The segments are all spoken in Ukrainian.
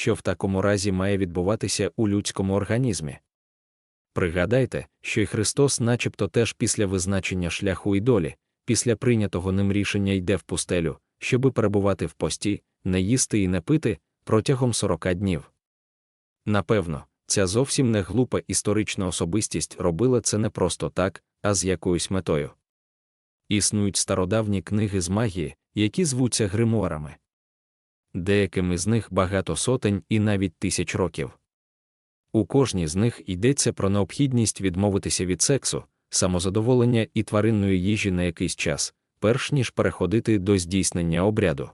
що в такому разі має відбуватися у людському організмі. Пригадайте, що й Христос, начебто теж після визначення шляху і долі, після прийнятого ним рішення йде в пустелю, щоби перебувати в пості, не їсти і не пити протягом сорока днів. Напевно, ця зовсім не глупа історична особистість робила це не просто так, а з якоюсь метою. Існують стародавні книги з магії, які звуться гримуарами. Деяким із них багато сотень і навіть тисяч років. У кожній з них йдеться про необхідність відмовитися від сексу, самозадоволення і тваринної їжі на якийсь час, перш ніж переходити до здійснення обряду.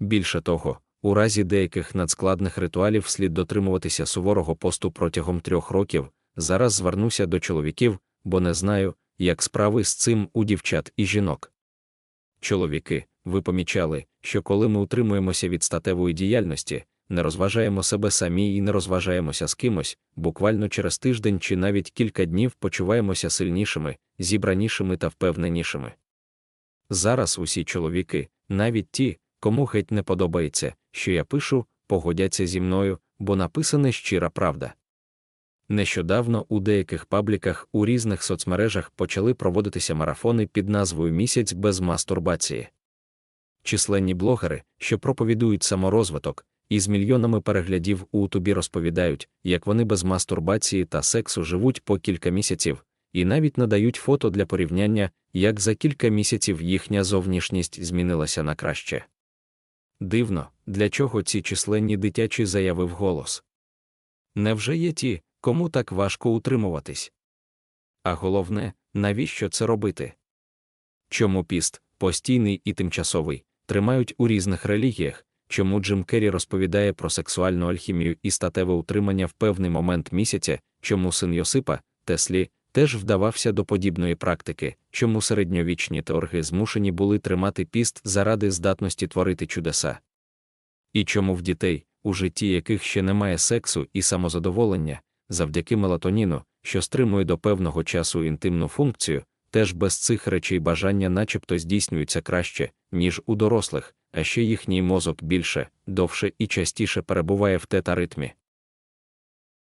Більше того, у разі деяких надскладних ритуалів слід дотримуватися суворого посту протягом трьох років. Зараз звернуся до чоловіків, бо не знаю, як справи з цим у дівчат і жінок. Чоловіки, ви помічали, що коли ми утримуємося від статевої діяльності, не розважаємо себе самі і не розважаємося з кимось, буквально через тиждень чи навіть кілька днів почуваємося сильнішими, зібранішими та впевненішими. Зараз усі чоловіки, навіть ті, кому геть не подобається, що я пишу, погодяться зі мною, бо написане щира правда. Нещодавно у деяких пабліках у різних соцмережах почали проводитися марафони під назвою Місяць без мастурбації. Численні блогери, що проповідують саморозвиток, із мільйонами переглядів у Ютубі розповідають, як вони без мастурбації та сексу живуть по кілька місяців, і навіть надають фото для порівняння, як за кілька місяців їхня зовнішність змінилася на краще. Дивно, для чого ці численні дитячі заяви вголос? Невже є ті, кому так важко утримуватись? А головне, навіщо це робити? Чому піст, постійний і тимчасовий, тримають у різних релігіях, чому Джим Керрі розповідає про сексуальну альхімію і статеве утримання в певний момент місяця, чому син Йосипа, Теслі, теж вдавався до подібної практики, чому середньовічні теорги змушені були тримати піст заради здатності творити чудеса. І чому в дітей, у житті яких ще немає сексу і самозадоволення, завдяки мелатоніну, що стримує до певного часу інтимну функцію, теж без цих речей бажання начебто здійснюються краще, ніж у дорослих, а ще їхній мозок більше, довше і частіше перебуває в тета-ритмі.